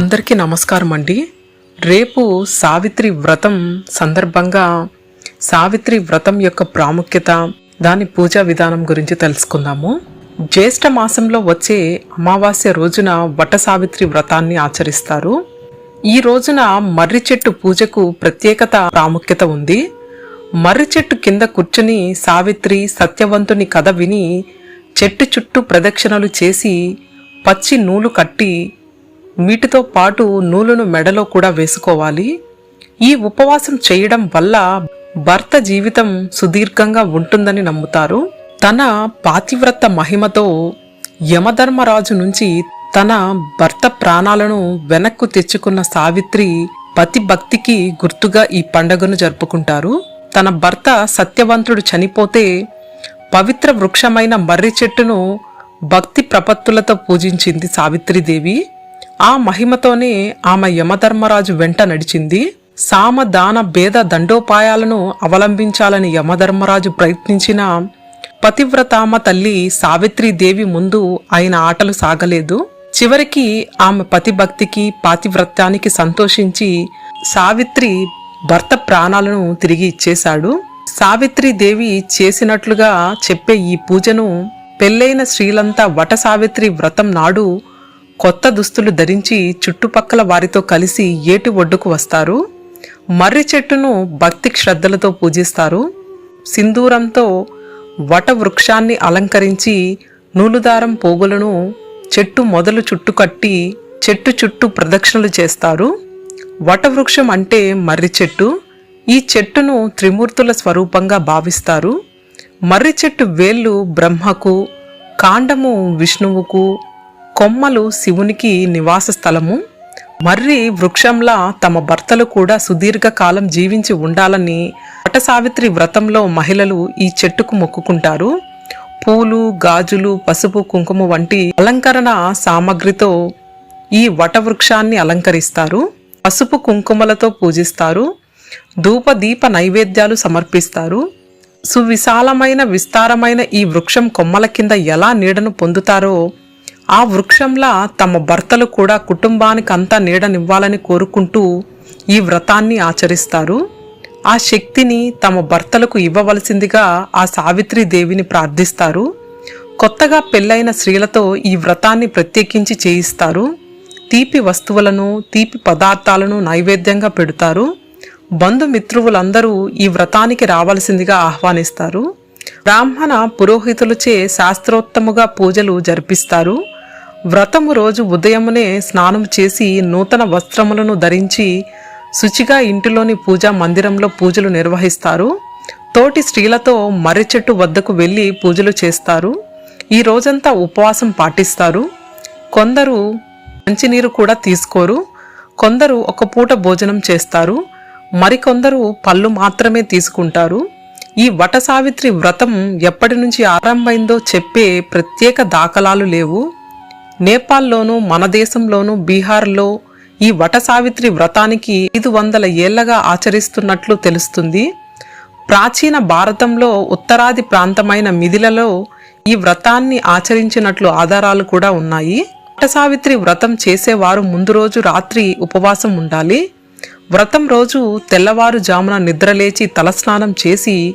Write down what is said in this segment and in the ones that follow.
అందరికీ నమస్కారం అండి. రేపు సావిత్రి వ్రతం సందర్భంగా సావిత్రి వ్రతం యొక్క ప్రాముఖ్యత దాని పూజా విధానం గురించి తెలుసుకుందాము. జ్యేష్ఠ మాసంలో వచ్చే అమావాస్య రోజున వట సావిత్రి వ్రతాన్ని ఆచరిస్తారు. ఈ రోజున మర్రి చెట్టు పూజకు ప్రత్యేకత ప్రాముఖ్యత ఉంది. మర్రి చెట్టు కింద కూర్చుని సావిత్రి సత్యవంతుని కథ విని చెట్టు చుట్టూ ప్రదక్షిణలు చేసి పచ్చి నూలు కట్టి వీటితో పాటు నూలును మెడలో కూడా వేసుకోవాలి. ఈ ఉపవాసం చేయడం వల్ల భర్త జీవితం సుదీర్ఘంగా ఉంటుందని నమ్ముతారు. తన పాతివ్రత మహిమతో యమధర్మరాజు నుంచి తన భర్త ప్రాణాలను వెనక్కు తెచ్చుకున్న సావిత్రి పతి భక్తికి గుర్తుగా ఈ పండుగను జరుపుకుంటారు. తన భర్త సత్యవంతుడు చనిపోతే పవిత్ర వృక్షమైన మర్రి చెట్టును భక్తి ప్రపత్తులతో పూజించింది సావిత్రిదేవి. ఆ మహిమతోనే ఆమె యమధర్మరాజు వెంట నడిచింది. సామ దాన భేద దండోపాయాలను అవలంబించాలని యమధర్మరాజు ప్రయత్నించిన పతివ్రతామ తల్లి సావిత్రీదేవి ముందు ఆయన ఆటలు సాగలేదు. చివరికి ఆమె పతిభక్తికి పాతివ్రత్యానికి సంతోషించి సావిత్రి భర్త ప్రాణాలను తిరిగి ఇచ్చేశాడు. సావిత్రీదేవి చేసినట్లుగా చెప్పే ఈ పూజను పెళ్ళైన స్త్రీలంతా వట సావిత్రి వ్రతం నాడు కొత్త దుస్తులు ధరించి చుట్టుపక్కల వారితో కలిసి ఏటి ఒడ్డుకు వస్తారు. మర్రి చెట్టును భక్తి శ్రద్ధలతో పూజిస్తారు. సింధూరంతో వట వృక్షాన్ని అలంకరించి నూలుదారం పోగులను చెట్టు మొదలు చుట్టుకట్టి చెట్టు చుట్టూ ప్రదక్షిణలు చేస్తారు. వటవృక్షం అంటే మర్రి చెట్టు. ఈ చెట్టును త్రిమూర్తుల స్వరూపంగా భావిస్తారు. మర్రి చెట్టు వేళ్ళు బ్రహ్మకు కాండము విష్ణువుకు కొమ్మలు శివునికి నివాస స్థలము. మర్రి వృక్షంలా తమ భర్తలు కూడా సుదీర్ఘకాలం జీవించి ఉండాలని వటసావిత్రి వ్రతంలో మహిళలు ఈ చెట్టుకు మొక్కుకుంటారు. పూలు గాజులు పసుపు కుంకుమ వంటి అలంకరణ సామగ్రితో ఈ వటవృక్షాన్ని అలంకరిస్తారు. పసుపు కుంకుమలతో పూజిస్తారు. ధూప దీప నైవేద్యాలు సమర్పిస్తారు. సువిశాలమైన విస్తారమైన ఈ వృక్షం కొమ్మల కింద ఎలా నీడను పొందుతారో ఆ వృక్షంలా తమ భర్తలు కూడా కుటుంబానికి అంతా నీడనివ్వాలని కోరుకుంటూ ఈ వ్రతాన్ని ఆచరిస్తారు. ఆ శక్తిని తమ భర్తలకు ఇవ్వవలసిందిగా ఆ సావిత్రి దేవిని ప్రార్థిస్తారు. కొత్తగా పెళ్ళైన స్త్రీలతో ఈ వ్రతాన్ని ప్రత్యేకించి చేయిస్తారు. తీపి వస్తువులను తీపి పదార్థాలను నైవేద్యంగా పెడతారు. బంధుమిత్రువులందరూ ఈ వ్రతానికి రావలసిందిగా ఆహ్వానిస్తారు. బ్రాహ్మణ పురోహితులచే శాస్త్రోత్తముగా పూజలు జరిపిస్తారు. వ్రతము రోజు ఉదయమునే స్నానం చేసి నూతన వస్త్రములను ధరించి శుచిగా ఇంటిలోని పూజా మందిరంలో పూజలు నిర్వహిస్తారు. తోటి స్త్రీలతో మర్రి చెట్టు వద్దకు వెళ్ళి పూజలు చేస్తారు. ఈ రోజంతా ఉపవాసం పాటిస్తారు. కొందరు మంచినీరు కూడా తీసుకోరు. కొందరు ఒక పూట భోజనం చేస్తారు. మరికొందరు పళ్ళు మాత్రమే తీసుకుంటారు. ఈ వట సావిత్రి వ్రతం ఎప్పటి నుంచి ఆరంభమైందో చెప్పే ప్రత్యేక దాఖలాలు లేవు. నేపాల్లోనూ మన దేశంలోనూ బీహార్లో ఈ వట సావిత్రి వ్రతానికి ఐదు వందల ఏళ్ళగా ఆచరిస్తున్నట్లు తెలుస్తుంది. ప్రాచీన భారతంలో ఉత్తరాది ప్రాంతమైన మిథిలలో ఈ వ్రతాన్ని ఆచరించినట్లు ఆధారాలు కూడా ఉన్నాయి. వటసావిత్రి వ్రతం చేసేవారు ముందు రోజు రాత్రి ఉపవాసం ఉండాలి. వ్రతం రోజు తెల్లవారుజామున నిద్రలేచి తలస్నానం చేసి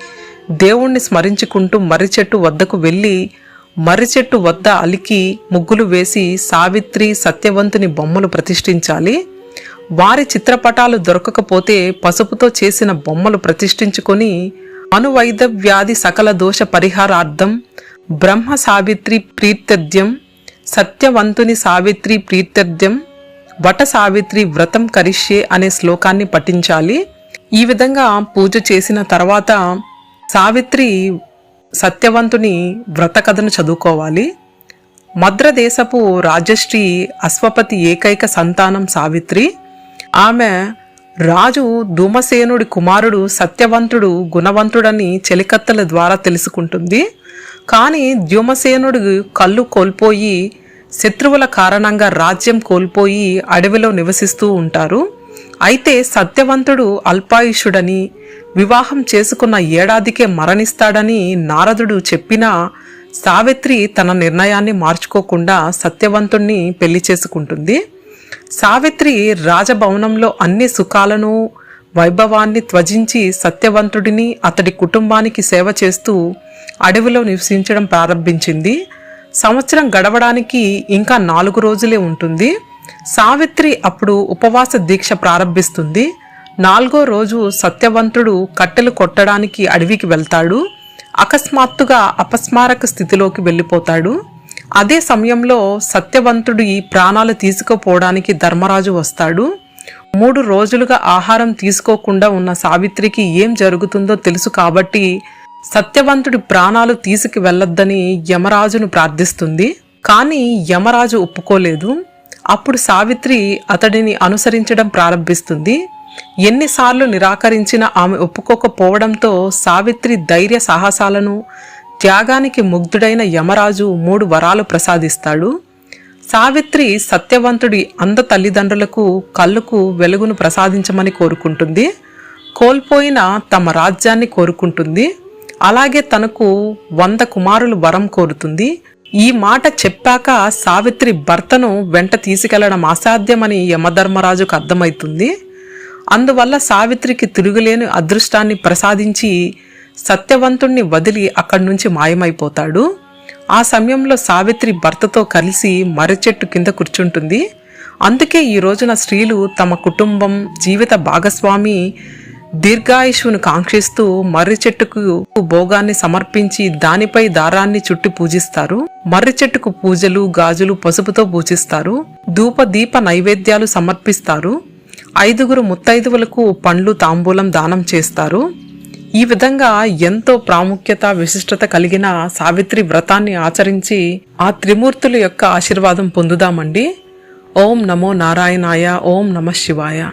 దేవుణ్ణి స్మరించుకుంటూ మర్రి చెట్టు వద్దకు వెళ్ళి మర్రి చెట్టు వద్ద అలికి ముగ్గులు వేసి సావిత్రి సత్యవంతుని బొమ్మలు ప్రతిష్ఠించాలి. వారి చిత్రపటాలు దొరకకపోతే పసుపుతో చేసిన బొమ్మలు ప్రతిష్ఠించుకొని అనువైద వ్యాధి సకల దోష పరిహారార్థం బ్రహ్మ సావిత్రి ప్రీత్యర్థ్యం సత్యవంతుని సావిత్రి ప్రీత్యర్థ్యం వట సావిత్రి వ్రతం కరిష్యే అనే శ్లోకాన్ని పఠించాలి. ఈ విధంగా పూజ చేసిన తర్వాత సావిత్రి సత్యవంతుని వ్రత కథను చదువుకోవాలి. మద్రదేశపు రాజశ్రీ అశ్వపతి ఏకైక సంతానం సావిత్రి. ఆమె రాజు ధూమసేనుడి కుమారుడు సత్యవంతుడు గుణవంతుడని చెలికత్తల ద్వారా తెలుసుకుంటుంది. కానీ ధూమసేనుడు కళ్ళు కోల్పోయి శత్రువుల కారణంగా రాజ్యం కోల్పోయి అడవిలో నివసిస్తూ ఉంటారు. అయితే సత్యవంతుడు అల్పాయుషుడని వివాహం చేసుకున్న ఏడాదికే మరణిస్తాడని నారదుడు చెప్పినా సావిత్రి తన నిర్ణయాన్ని మార్చుకోకుండా సత్యవంతుణ్ణి పెళ్ళి చేసుకుంటుంది. సావిత్రి రాజభవనంలో అన్ని సుఖాలను వైభవాన్ని త్వజించి సత్యవంతుడిని అతడి కుటుంబానికి సేవ చేస్తూ అడవిలో నివసించడం ప్రారంభించింది. సంవత్సరం గడవడానికి ఇంకా నాలుగు రోజులే ఉంటుంది. సావిత్రి అప్పుడు ఉపవాస దీక్ష ప్రారంభిస్తుంది. నాలుగో రోజు సత్యవంతుడు కట్టెలు కొట్టడానికి అడవికి వెళ్తాడు. అకస్మాత్తుగా అపస్మారక స్థితిలోకి వెళ్ళిపోతాడు. అదే సమయంలో సత్యవంతుడి ప్రాణాలు తీసుకుపోవడానికి ధర్మరాజు వస్తాడు. మూడు రోజులుగా ఆహారం తీసుకోకుండా ఉన్న సావిత్రికి ఏం జరుగుతుందో తెలుసు కాబట్టి సత్యవంతుడి ప్రాణాలు తీసుకు వెళ్ళొద్దని యమరాజును ప్రార్థిస్తుంది. కానీ యమరాజు ఒప్పుకోలేదు. అప్పుడు సావిత్రి అతడిని అనుసరించడం ప్రారంభిస్తుంది. ఎన్నిసార్లు నిరాకరించిన ఆమె ఒప్పుకోకపోవడంతో సావిత్రి ధైర్య సాహసాలను త్యాగానికి ముగ్ధుడైన యమరాజు మూడు వరాలు ప్రసాదిస్తాడు. సావిత్రి సత్యవంతుడి అంద తల్లిదండ్రులకు కళ్ళుకు వెలుగును ప్రసాదించమని కోరుకుంటుంది. కోల్పోయిన తమ రాజ్యాన్ని కోరుకుంటుంది. అలాగే తనకు వంద కుమారులు వరం కోరుతుంది. ఈ మాట చెప్పాక సావిత్రి భర్తను వెంట తీసుకెళ్ళడం అసాధ్యమని యమధర్మరాజుకు అర్థమవుతుంది అందువల్ల సావిత్రికి తిరుగులేని అదృష్టాన్ని ప్రసాదించి సత్యవంతుణ్ణి వదిలి అక్కడి నుంచి మాయమైపోతాడు. ఆ సమయంలో సావిత్రి భర్తతో కలిసి మర్రి చెట్టు కింద కూర్చుంటుంది. అందుకే ఈ రోజున స్త్రీలు తమ కుటుంబం జీవిత భాగస్వామి దీర్ఘాయుషును కాంక్షిస్తూ మర్రి చెట్టుకు భోగాన్ని సమర్పించి దానిపై దారాన్ని చుట్టి పూజిస్తారు. మర్రి చెట్టుకు పూజలు గాజులు పసుపుతో పూజిస్తారు. ధూప దీప నైవేద్యాలు సమర్పిస్తారు. ఐదుగురు ముత్తైదువులకు పండ్లు తాంబూలం దానం చేస్తారు. ఈ విధంగా ఎంతో ప్రాముఖ్యత విశిష్టత కలిగిన సావిత్రి వ్రతాన్ని ఆచరించి ఆ త్రిమూర్తుల యొక్క ఆశీర్వాదం పొందుదామండి. ఓం నమో నారాయణాయ ఓం నమ శివాయ.